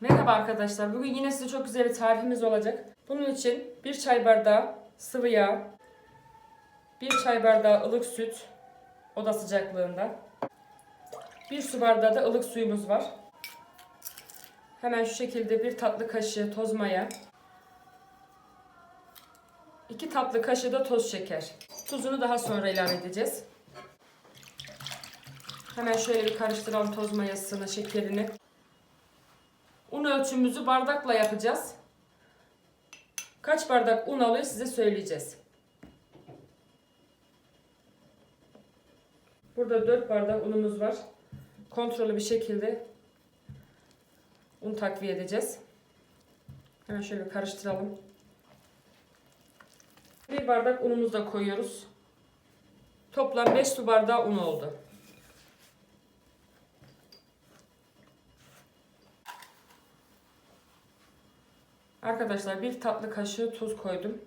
Merhaba arkadaşlar. Bugün yine size çok güzel bir tarifimiz olacak. Bunun için bir çay bardağı sıvı yağ, bir çay bardağı ılık süt oda sıcaklığında, bir su bardağı da ılık suyumuz var. Hemen şu şekilde bir tatlı kaşığı toz maya, iki tatlı kaşığı da toz şeker. Tuzunu daha sonra ilave edeceğiz. Hemen şöyle bir karıştıralım toz mayasını, şekerini. Un ölçümümüzü bardakla yapacağız. Kaç bardak un alıyor size söyleyeceğiz. Burada 4 bardak unumuz var. Kontrollü bir şekilde un takviye edeceğiz. Hemen şöyle karıştıralım. Bir bardak unumuzu da koyuyoruz. Toplam 5 su bardağı un oldu. Arkadaşlar bir tatlı kaşığı tuz koydum.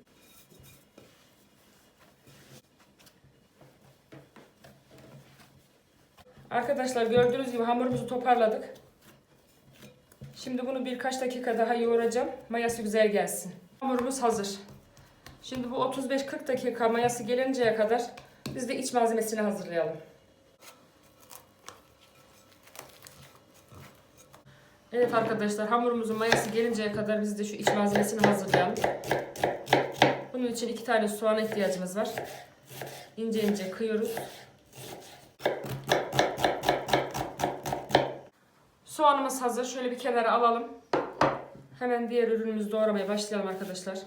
Arkadaşlar gördüğünüz gibi hamurumuzu toparladık. Şimdi bunu birkaç dakika daha yoğuracağım. Mayası güzel gelsin. Hamurumuz hazır. Şimdi bu 35-40 dakika mayası gelinceye kadar biz de iç malzemesini hazırlayalım. Evet arkadaşlar hamurumuzun mayası gelinceye kadar biz de şu iç malzemesini hazırlayalım. Bunun için iki tane soğan ihtiyacımız var. İnce ince kıyıyoruz. Soğanımız hazır. Şöyle bir kenara alalım. Hemen diğer ürünümüzü doğramaya başlayalım arkadaşlar.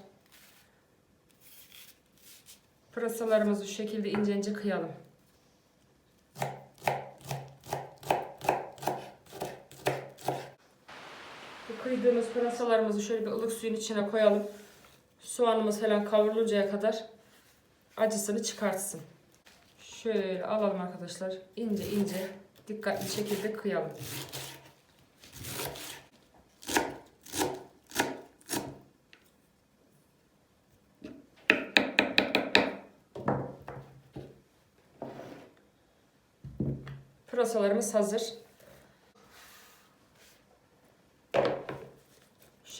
Pırasalarımızı şu şekilde ince ince kıyalım. Bu kıydığımız pırasalarımızı şöyle bir ılık suyun içine koyalım. Soğanımız falan kavruluncaya kadar acısını çıkartsın. Şöyle alalım arkadaşlar. ince ince dikkatli şekilde kıyalım. Pırasalarımız hazır.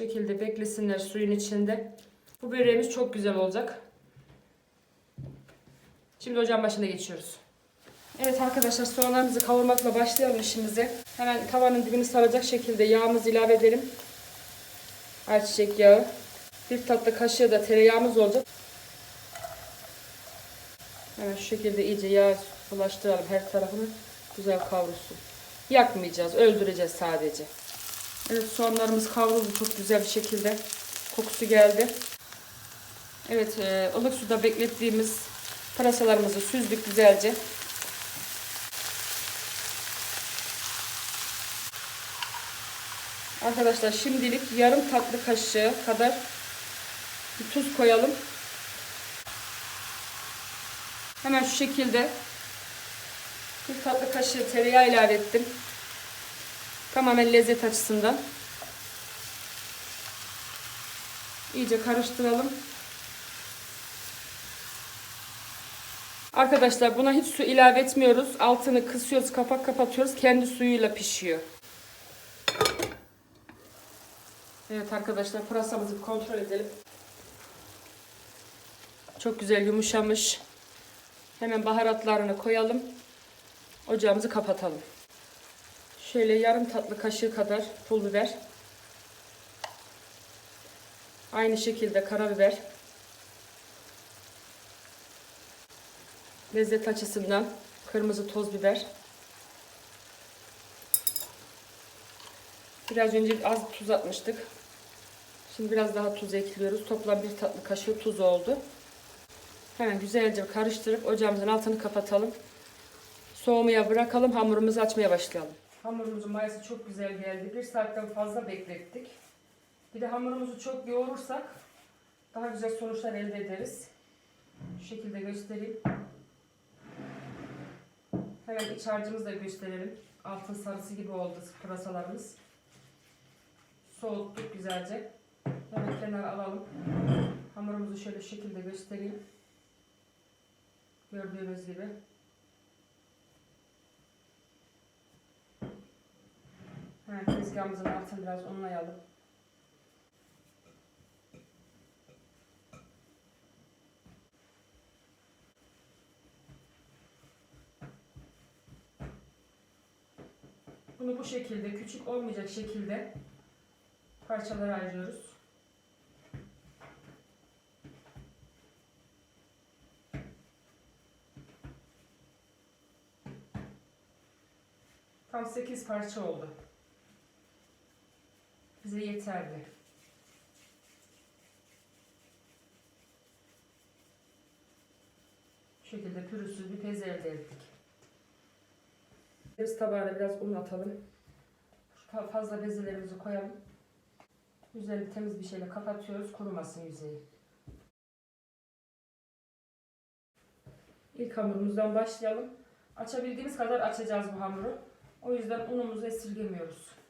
Şekilde beklesinler suyun içinde. Bu böreğimiz çok güzel olacak. Şimdi ocağın başına geçiyoruz. Evet arkadaşlar soğanlarımızı kavurmakla başlayalım işimize. Hemen tavanın dibini saracak şekilde yağımızı ilave edelim. Ayçiçek yağı. Bir tatlı kaşığı da tereyağımız olacak. Hemen şu şekilde iyice yağ bulaştıralım her tarafını. Güzel kavrulsun. Yakmayacağız, öldüreceğiz sadece. Evet soğanlarımız kavruldu çok güzel bir şekilde. Kokusu geldi. Evet e, ılık suda beklettiğimiz pırasalarımızı süzdük güzelce. Arkadaşlar şimdilik yarım tatlı kaşığı kadar bir tuz koyalım. Hemen şu şekilde bir tatlı kaşığı tereyağı ilave ettim. Tamamen lezzet açısından. İyice karıştıralım. Arkadaşlar buna hiç su ilave etmiyoruz. Altını kısıyoruz, kapak kapatıyoruz. Kendi suyuyla pişiyor. Evet arkadaşlar pırasamızı kontrol edelim. Çok güzel yumuşamış. Hemen baharatlarını koyalım. Ocağımızı kapatalım. Şöyle yarım tatlı kaşığı kadar pul biber. Aynı şekilde karabiber. Lezzet açısından kırmızı toz biber. Biraz önce az tuz atmıştık. Şimdi biraz daha tuz ekliyoruz. Toplam bir tatlı kaşığı tuz oldu. Hemen güzelce karıştırıp ocağımızın altını kapatalım. Soğumaya bırakalım. Hamurumuzu açmaya başlayalım. Hamurumuzun mayası çok güzel geldi. Bir saatten fazla beklettik. Bir de hamurumuzu çok yoğurursak daha güzel sonuçlar elde ederiz. Şu şekilde göstereyim. Hemen iç harcımızı da gösterelim. Altın sarısı gibi oldu pırasalarımız. Soğuttuk güzelce. Hemen kenara alalım. Hamurumuzu şöyle şekilde göstereyim. Gördüğünüz gibi. Hemen tezgahımızın altını biraz unlayalım. Bunu bu şekilde küçük olmayacak şekilde parçalara ayırıyoruz. Tam 8 parça oldu. Bize yeterli. Bu şekilde pürüzsüz bir peze elde ettik. Biz tabağına biraz un atalım. Şu fazla bezelerimizi koyalım. Üzerini temiz bir şeyle kapatıyoruz. Kurumasın yüzeyi. İlk hamurumuzdan başlayalım. Açabildiğimiz kadar açacağız bu hamuru. O yüzden unumuzu esirgemiyoruz.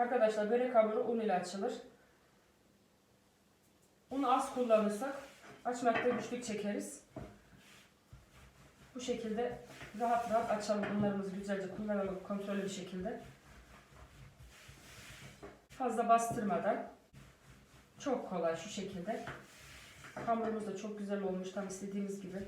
Arkadaşlar börek hamuru un ile açılır. Unu az kullanırsak açmakta güçlük çekeriz. Bu şekilde rahat rahat açalım. Unlarımızı güzelce kullanalım kontrollü bir şekilde. Fazla bastırmadan. Çok kolay şu şekilde. Hamurumuz da çok güzel olmuş tam istediğimiz gibi.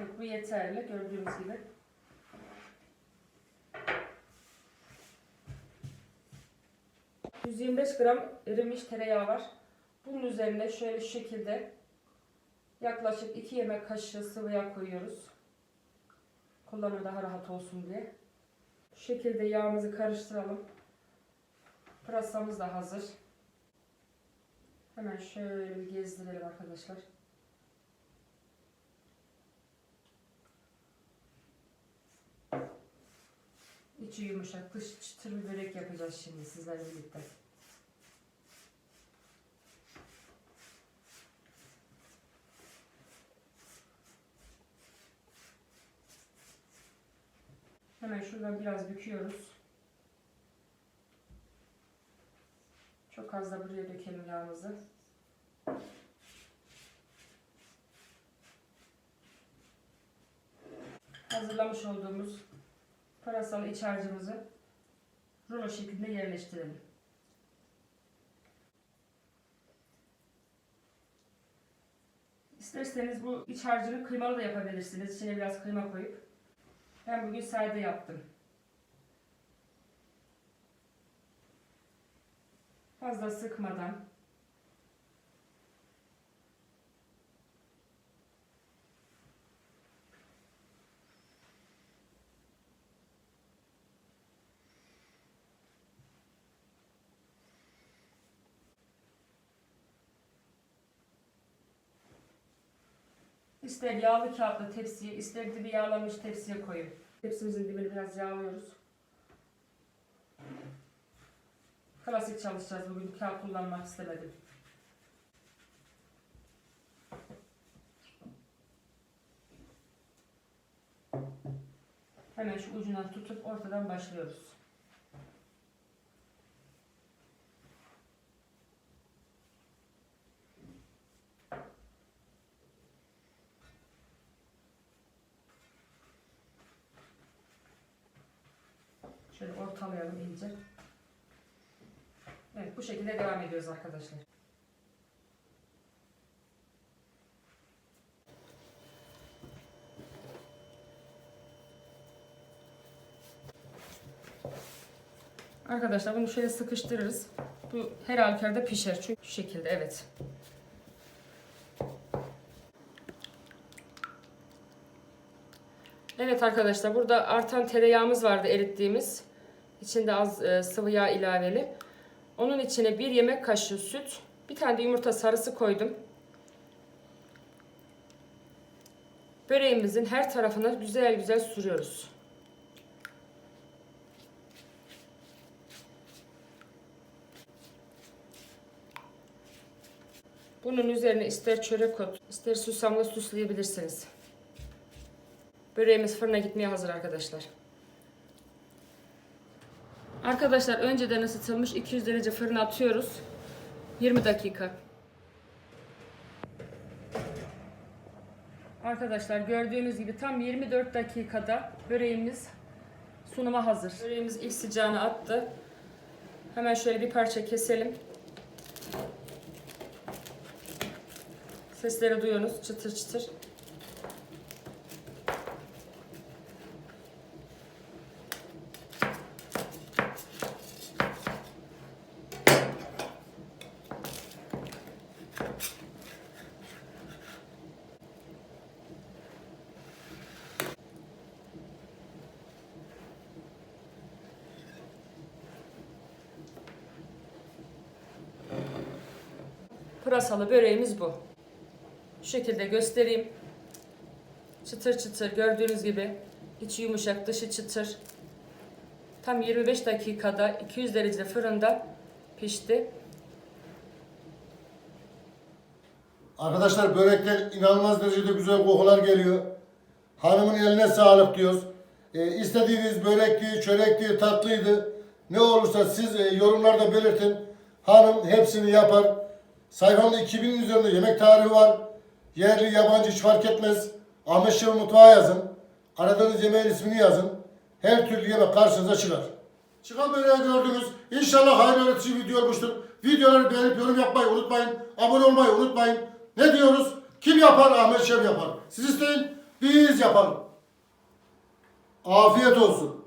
Evet, bu yeterli gördüğünüz gibi. ...125 gram erimiş tereyağı var. Bunun üzerine şöyle şu şekilde... ...yaklaşık 2 yemek kaşığı sıvı yağ koyuyoruz. Kullanım daha rahat olsun diye. Şu şekilde yağımızı karıştıralım. Pırasamız da hazır. Hemen şöyle gezdirelim arkadaşlar. İçi yumuşak, dışı çıtır bir börek yapacağız şimdi sizlerle birlikte. Hemen şuradan biraz büküyoruz. Çok az da buraya dökelim yağımızı. Hazırlamış olduğumuz parasalı iç harcımızı rulo şeklinde yerleştirelim. İsterseniz bu iç harcını kıymalı da yapabilirsiniz. İçine biraz kıyma koyup. Ben bugün sade yaptım. Fazla sıkmadan. İster yağlı kağıtlı tepsiye, ister dibi yağlanmış tepsiye koyun. Tepsimizin dibini biraz yağlıyoruz. Klasik çalışacağız bugün. Kağıt kullanmak istemedim. Hemen şu ucundan tutup ortadan başlıyoruz. Şöyle ortalayalım iyice. Evet bu şekilde devam ediyoruz arkadaşlar. Arkadaşlar bunu şöyle sıkıştırırız. Bu her halükarda pişer. Çünkü şu şekilde evet. Evet arkadaşlar burada artan tereyağımız vardı erittiğimiz. İçinde az e, sıvı yağ ilaveli. Onun içine bir yemek kaşığı süt, bir tane de yumurta sarısı koydum. Böreğimizin her tarafına güzel güzel sürüyoruz. Bunun üzerine ister çörek ot, ister susamla süsleyebilirsiniz. Böreğimiz fırına gitmeye hazır arkadaşlar. Arkadaşlar önceden ısıtılmış 200 derece fırına atıyoruz. 20 dakika. Arkadaşlar gördüğünüz gibi tam 24 dakikada böreğimiz sunuma hazır. Böreğimiz ilk sıcağını attı. Hemen şöyle bir parça keselim. Sesleri duyuyorsunuz çıtır çıtır. Pırasalı böreğimiz bu. Şu şekilde göstereyim. Çıtır çıtır gördüğünüz gibi içi yumuşak dışı çıtır. Tam 25 dakikada 200 derecede fırında pişti. Arkadaşlar börekten inanılmaz derecede güzel kokular geliyor. Hanımın eline sağlık diyoruz. Ee, istediğiniz börekti, çörekti, tatlıydı. Ne olursa siz e, yorumlarda belirtin. Hanım hepsini yapar. Sayfamda 2000'in üzerinde yemek tarifi var. Yerli, yabancı hiç fark etmez. Ahmet Şef mutfağı yazın. Aradığınız yemeğin ismini yazın. Her türlü yemek karşınıza çıkar. Çıkan böreği gördünüz. İnşallah hayırlı öğretici video olmuştur. Videoları beğenip yorum yapmayı unutmayın. Abone olmayı unutmayın. Ne diyoruz? Kim yapar? Ahmet Şef yapar. Siz isteyin, biz yapalım. Afiyet olsun.